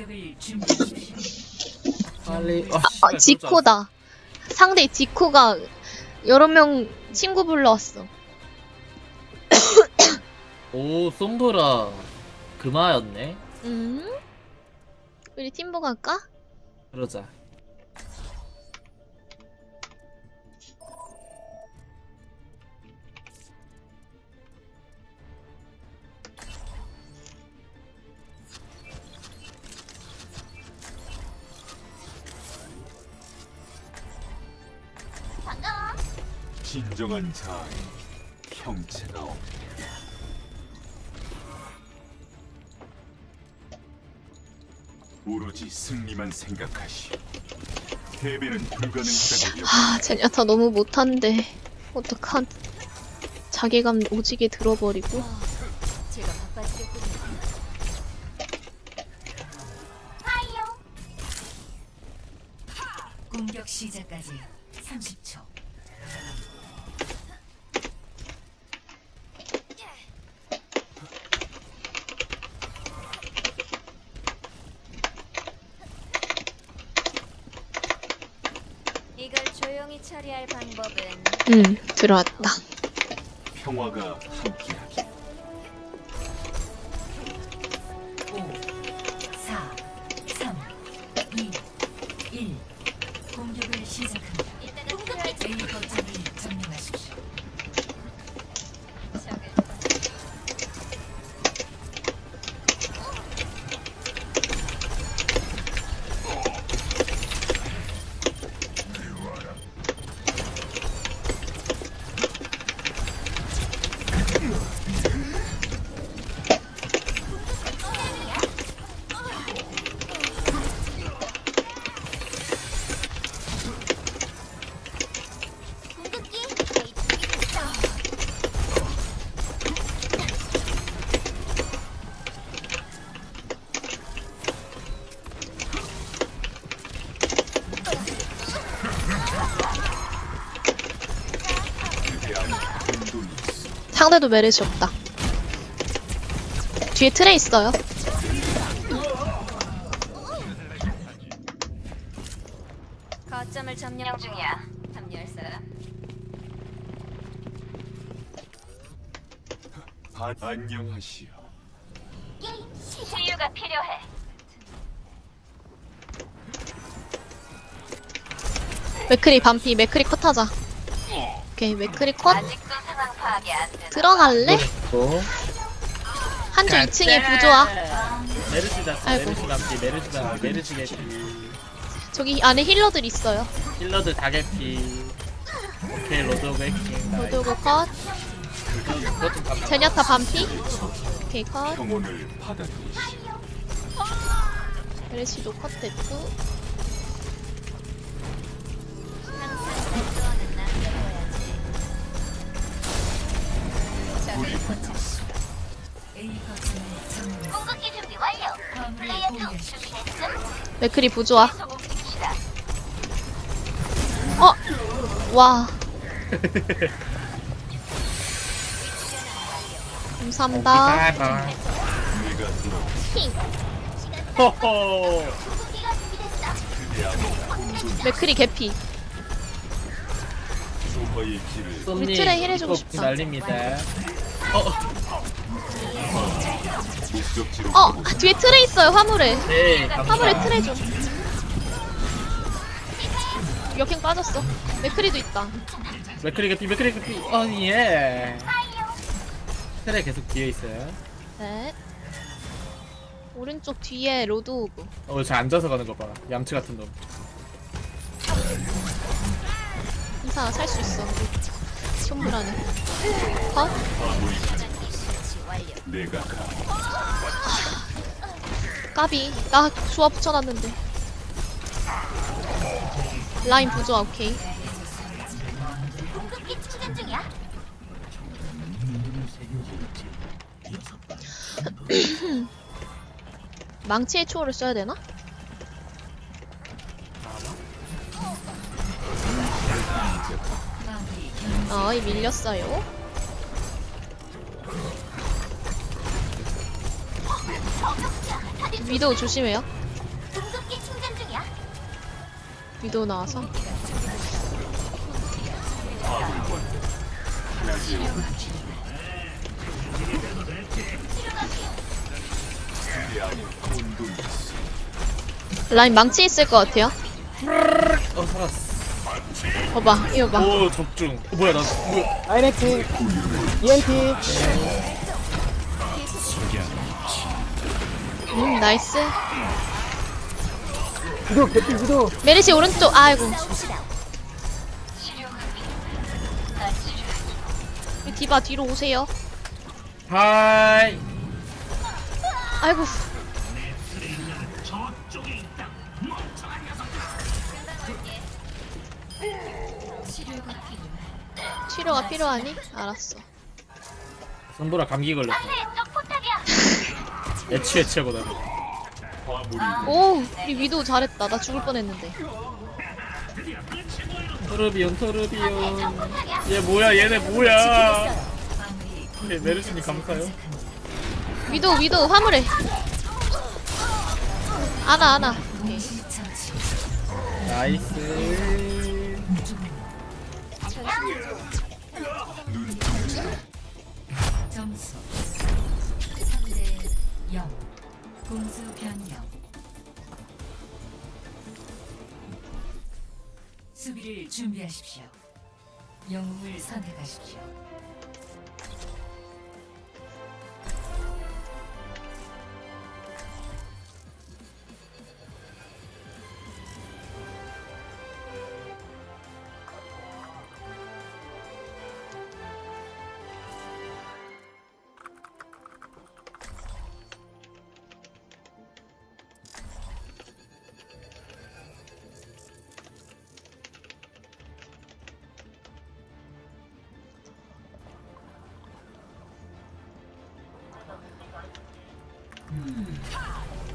공격을 준비하십시오. 빨리 아, 아, 씨발, 지코다. 상대 지코가 여러 명 친구 불러왔어. 오 솜브라 금화였네 음? 우리 팀보 갈까? 그러자 진정한 자아의 형체가 없다. 오로지 승리만 생각하시. 패배는 불가능하다고. 아, 제냐타 너무 못한데. 어떡한. 자괴감 오지게 들어버리고. 처리할 방법은 응, 들어왔다. 평화가 함께하기. 5, 4, 3, 2, 1. 공격을 시작합니다. A 거점을 점령하십시오. 상대도 메르시 없다. 뒤에 트레 있어요. 거점을 점령 중이야. 합류할 사람? 아, 안녕하시오. 치유가 필요해. 맥크리 반피, 맥크리 컷하자. 오케이, 맥크리 컷. 아직 들어갈래? 또 한조 2층에 부조아. 메르시 잡 아이고. 메르시 남기 메르시 남기 메르시 개피 저기 안에 힐러들 있어요. 힐러들 다 개피 오케이 로드 오브 해킹 나이스. 로드오고 컷. 그것 좀 감사 제냐타 반피. 오케이, 컷. 메르시도 컷 됐고. A 거점을 점령하십시오. 공격기 준비 완료. 화물을 플레이어 2 공유하십시오. 준비됐음? 맥크리 부조아. 계속. 어! 와. 감사합니다. 바이바이 맥크리 개피. 소바의 길을 썸님 우리 트레 힐해주고 이거 싶다. 날립니다 어, 목적지로 어! 가고 뒤에 트레 있어요, 화물에. 네 화물에 감사 트레 좀. 역행 빠졌어. 맥크리도 있다. 맥크리 개피 맥크리 개피 어 예 트레 계속 뒤에 있어요 네. 오른쪽 뒤에 로드 오브. 어, 저 앉아서 가는 거 봐. 얌치 같은 놈. 이사 살 수 있어. 손불안해. 컷? 내가 가. 까비. 나 조합 붙여놨는데. 라인 부조아, 오케이. 망치의 초월을 써야 되나? 어이, 밀렸어요. 위도 조심해요. 위도 나와서. 라인 망치 있을 것 같아요. 어 살았어. 봐봐, 이거 봐. 오 적중. 어, 뭐야 나 아이넥티, ENT. 음, 나이스. 위도 개피 위도 메리시 오른쪽 아이고. 우리 디바 뒤로 오세요. 하이. 아이고. 치료가 필요하니? 알았어. 선보라 감기 걸렸어. 애취 애취하고 나 화물이 오 우리 위도 잘했다. 나 죽을 뻔했는데. 토르비온 토르비온. 얘 뭐야? 얘네 뭐야? 네, 메르시니 감사해요. 위도 위도 화물해 아나 아나. 오케이. 나이스 공수 변경. 수비를 준비하십시오. 영웅을 선택하십시오.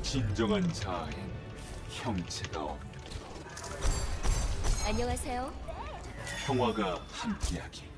진정한 자아엔 형체가 없다. 안녕하세요. 평화가 함께하기.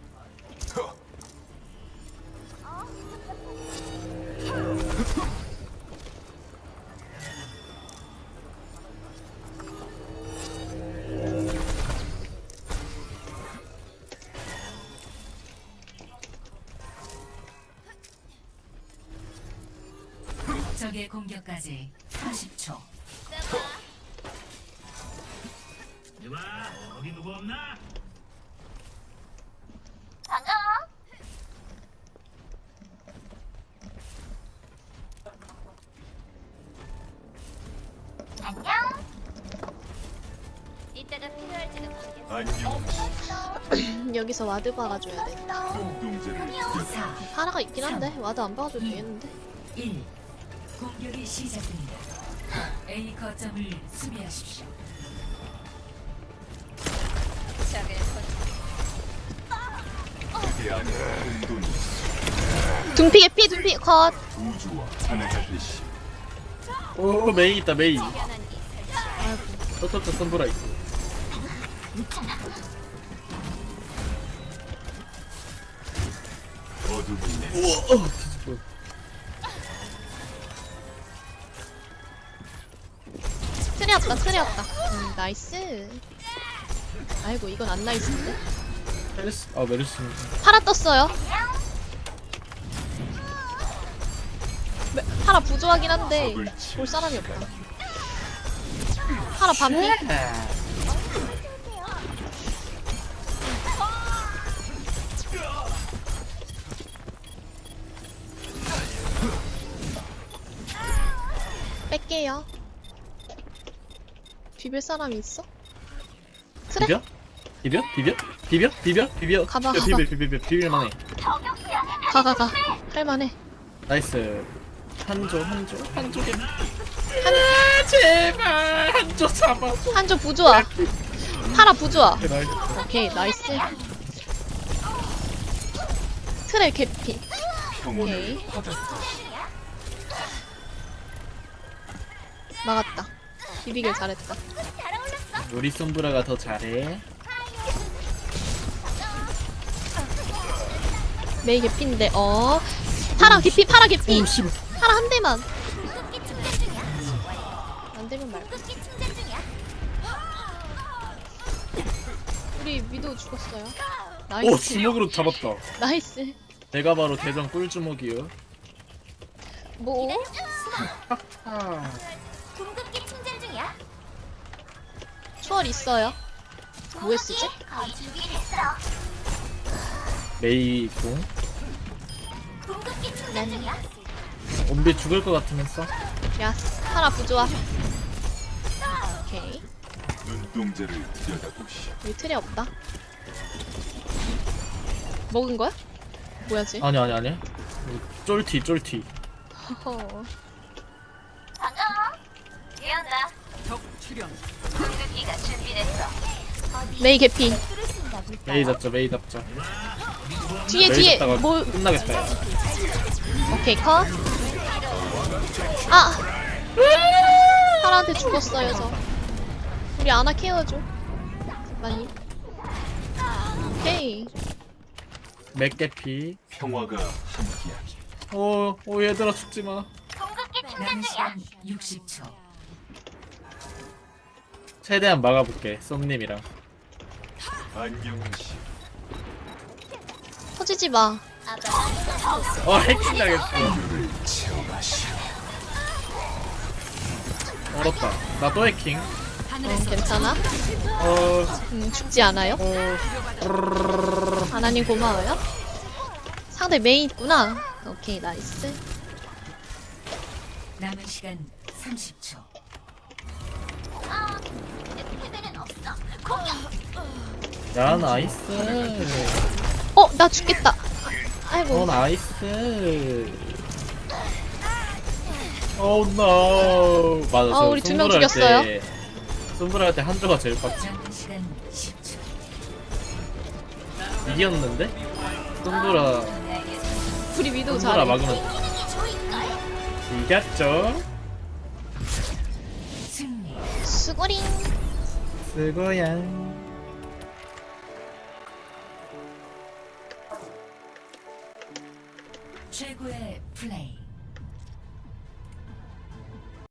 적의 공격까지 30초. 반가워. 안녕. 이따가 필요할지도 모르겠어. 안녕. 여기서 와드 박아줘야 돼 눈동자를 띄어 4, 파라가 있긴 한데 와드 안 박아줘도 되겠는데 1. 공격이 시작됩니다. A 거점을 수비하십시오. 내 안에 혼돈이 있어. 둠피 개피 둠피 컷 우주와 하나가 되시. 오 메이 있다 메이 선보라 있어 어둠이 우와 어 왔다 트레 왔다. 음, 나이스. 아이고 이건 안 나이스인데? 메르시 아 메르시 파라 떴어요. 메- 파라 부조하긴 한데 볼 사람이 없다. 파라 반피. 뺄게요 비빌 사람이 있어? 비벼? 비벼? 비벼? 비벼? 비벼? 비벼? 가봐, 비벼, 가봐. 비벼 비벼 비벼 비빌만해. 가가가 할만해 나이스 한조 한조 한조 개 아, 제발 한조 잡아줘 한조 부조아 파라 부조아 나이스 오케이 나이스 트레 개피 오케이 막았다 비비길 잘했다. 우리 솜브라가 더 잘해 메이 개피인데 어 파라 개피 파라 개피 오 파라 한 대만. 안 되면 말고 중이야. 우리 위도 죽었어요. 오 나이스. 주먹으로 잡았다 나이스. 내가 바로 대전 꿀주먹이요 뭐? 아, 궁극기 충전 중이야. 초월 있어요. 뭐? 거의 준비됐어. 메이 공 중이야. 온비 죽을 것 같으면서 야, 하나 부조화. 오케이. 눈동자를 들여다보시오. 여기 틀이 없다. 먹은 거야? 뭐야지? 아니 아니 아니 쫄티 쫄티 허허. 반가워. 예언나. 궁극기가 준비됐어. 메이 개피. 메이 잡자 메이 잡자 뒤에 메이 뒤에 잡다가 뭐? 끝나겠다 야. 오케이 컷. 아. 파라한테 죽었어요 저. 우리 아나 케어줘. 많이. 오케이. 맥 개피 평화가 함께하기. 오, 오 얘들아 죽지마 궁극기 충전 중이야. 시간 60초. 최대한 막아볼게 썸님이랑 안경시 터지지 마. 어 해킹 당했어 얼었다 나 또 해킹 어, 괜찮아? 어... 음, 죽지 않아요? 어... 하나님 고마워요. 상대 메이 있구나. 오케이 나이스. 남은 시간 30초. 야 나이스 어, 나 죽겠다. 아이고. 어 나이스 오노 맞아 어, 저 우리 두명 승부를 죽였어요. 때- 승부를 할때 한조가 제일 빡치 남은 시간 10초. 이겼는데? 승부라 우리 위도 승부라 잘해. 막으면? 이겼죠. 수고링. 수고야 최고의 플레이.